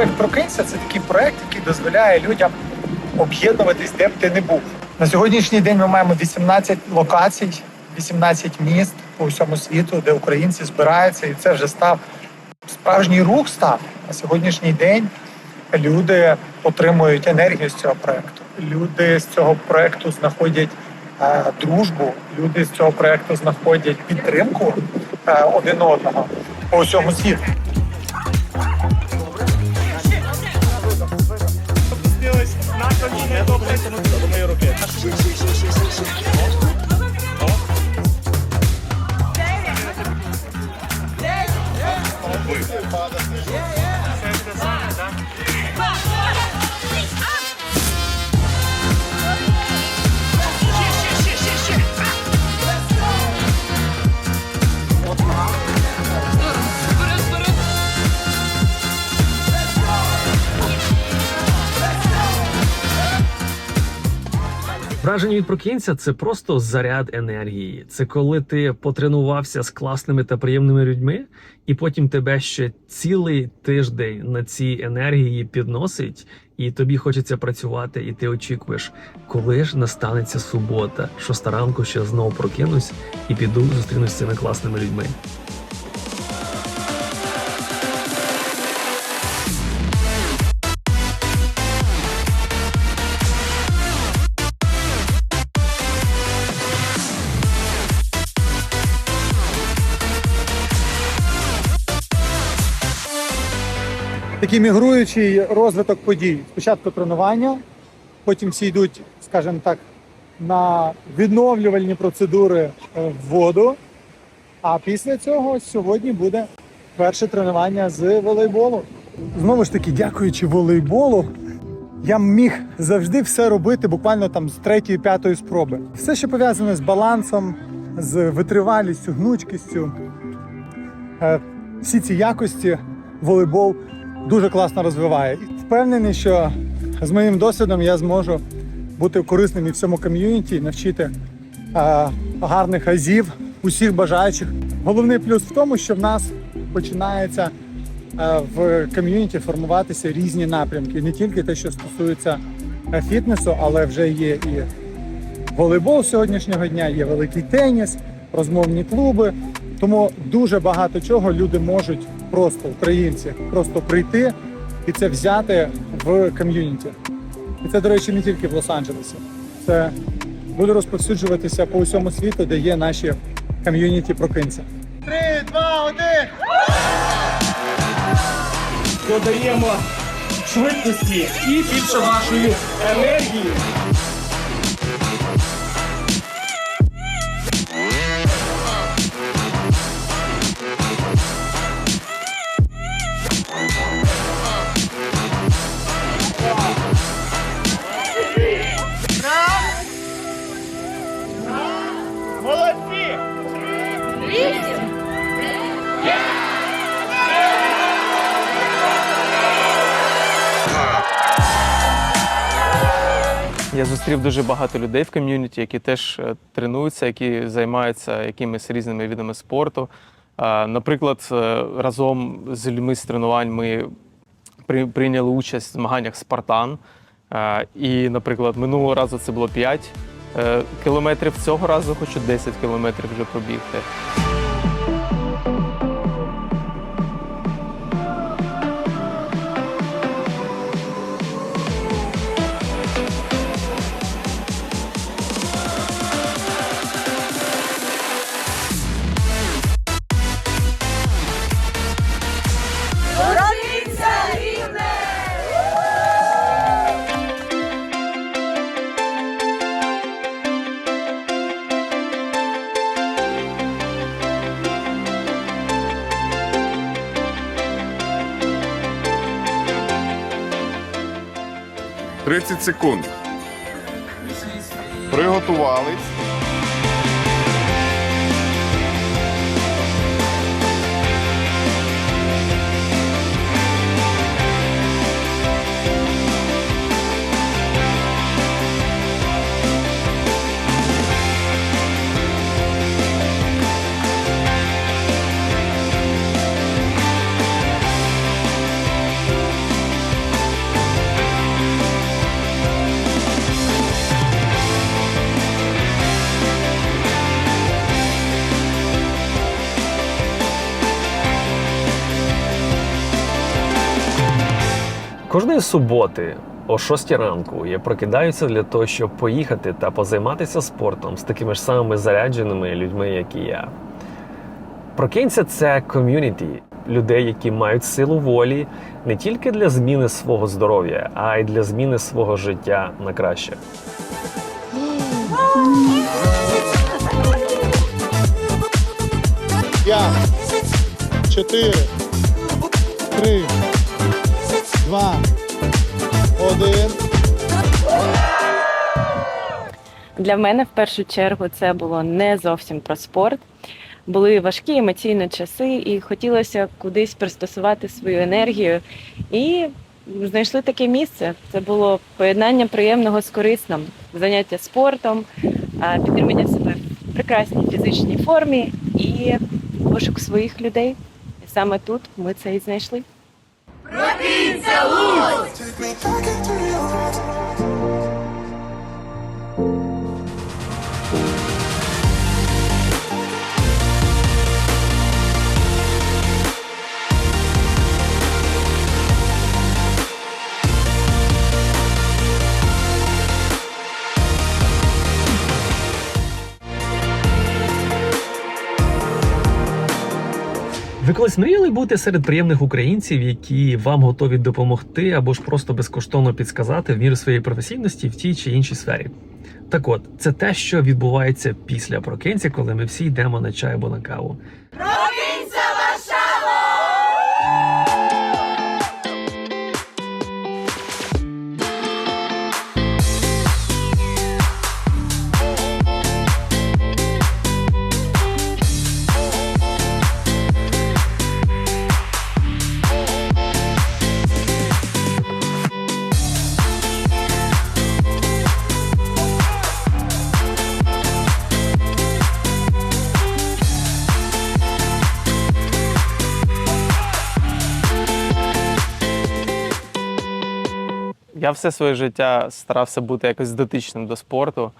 Проект Прокинься це такий проект, який дозволяє людям об'єднуватись, де б ти не був. На сьогоднішній день ми маємо 18 локацій, 18 міст по всьому світу, де українці збираються, і це вже став справжній рух. Став на сьогоднішній день. Люди отримують енергію з цього проекту. Люди з цього проекту знаходять е, дружбу. Люди з цього проекту знаходять підтримку е, один одного по всьому світу. Europejską, do mojej Europie. Враження від прокинця це просто заряд енергії. Це коли ти потренувався з класними та приємними людьми, і потім тебе ще цілий тиждень на цій енергії підносить, і тобі хочеться працювати, і ти очікуєш, коли ж настанеться субота, шоста ранку ще знову прокинусь і піду зустрінусь з цими класними людьми. Такий мігруючий розвиток подій. Спочатку тренування, потім всі йдуть, скажімо так, на відновлювальні процедури е, в воду. А після цього сьогодні буде перше тренування з волейболу. Знову ж таки, дякуючи волейболу, я міг завжди все робити буквально там з третьої, п'ятої спроби. Все, що пов'язане з балансом, з витривалістю, гнучкістю, е, всі ці якості волейбол дуже класно розвиває. Впевнений, що з моїм досвідом я зможу бути корисним і в цьому ком'юніті, навчити е, гарних азів усіх бажаючих. Головний плюс в тому, що в нас починається е, в ком'юніті формуватися різні напрямки, не тільки те, що стосується е, фітнесу, але вже є і волейбол сьогоднішнього дня, є великий теніс, розмовні клуби. Тому дуже багато чого люди можуть просто, українці, просто прийти і це взяти в ком'юніті. І це, до речі, не тільки в Лос-Анджелесі. Це буде розповсюджуватися по всьому світу, де є наші ком'юніті прокинця. Три, два, один! додаємо швидкості і більше вашої енергії. Молодці! Я зустрів дуже багато людей в ком'юніті, які теж е, тренуються, які займаються якимись різними видами спорту. Наприклад, е, разом з людьми з тренувань ми прийняли участь в змаганнях Спартан. І, наприклад, минулого разу це було 5 е, кілометрів. Цього разу хочу 10 кілометрів вже пробігти. – 30 секунд. Приготувались. Кожної суботи о 6 ранку я прокидаюся для того, щоб поїхати та позайматися спортом з такими ж самими зарядженими людьми, як і я. Прокинься це ком'юніті людей, які мають силу волі не тільки для зміни свого здоров'я, а й для зміни свого життя на краще. П'ять, чотири, три, два, один. Для мене в першу чергу це було не зовсім про спорт. Були важкі емоційні часи, і хотілося кудись пристосувати свою енергію. І знайшли таке місце. Це було поєднання приємного з корисним, заняття спортом, підтримання себе в прекрасній фізичній формі і пошук своїх людей. І саме тут ми це і знайшли. Robin Saúde! Ви колись мріяли бути серед приємних українців, які вам готові допомогти або ж просто безкоштовно підсказати в міру своєї професійності в тій чи іншій сфері? Так от, це те, що відбувається після прокинці, коли ми всі йдемо на чай або на каву. Я все своє життя старався бути якось дотичним до спорту.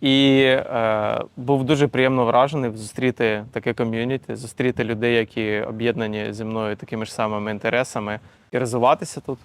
І е, був дуже приємно вражений зустріти таке ком'юніті, зустріти людей, які об'єднані зі мною такими ж самими інтересами, і розвиватися тут.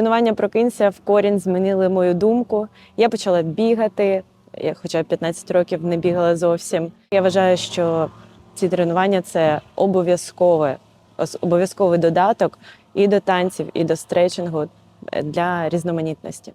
Тренування прокинься в корінь змінили мою думку. Я почала бігати. Я хоча б 15 років не бігала зовсім. Я вважаю, що ці тренування це обов'язкове, обов'язковий додаток і до танців, і до стретчингу е, для різноманітності.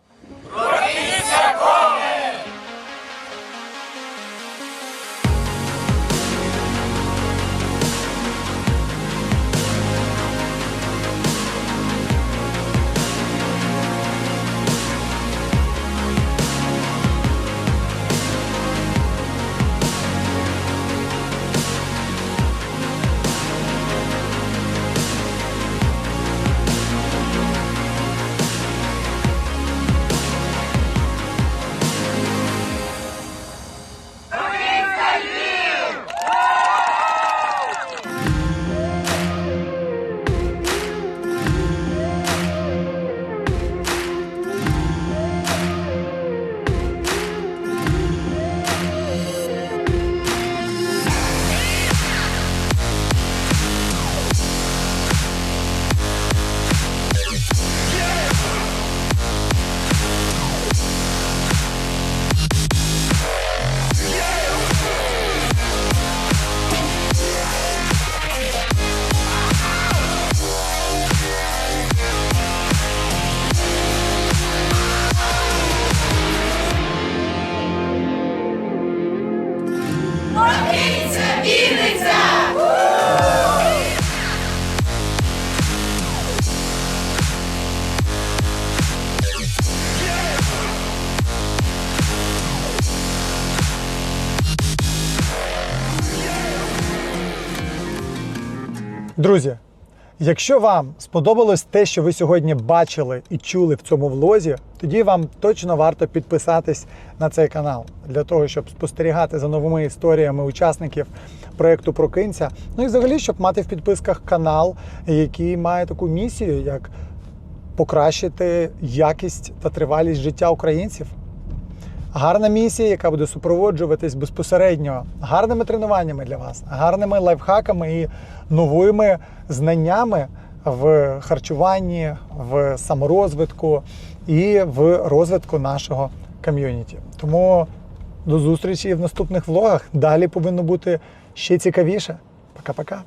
Друзі, якщо вам сподобалось те, що ви сьогодні бачили і чули в цьому влозі, тоді вам точно варто підписатись на цей канал для того, щоб спостерігати за новими історіями учасників проєкту Прокинься. Ну і взагалі, щоб мати в підписках канал, який має таку місію, як покращити якість та тривалість життя українців. Гарна місія, яка буде супроводжуватись безпосередньо гарними тренуваннями для вас, гарними лайфхаками і новими знаннями в харчуванні, в саморозвитку і в розвитку нашого ком'юніті. Тому до зустрічі в наступних влогах. Далі повинно бути ще цікавіше. Пока-пока.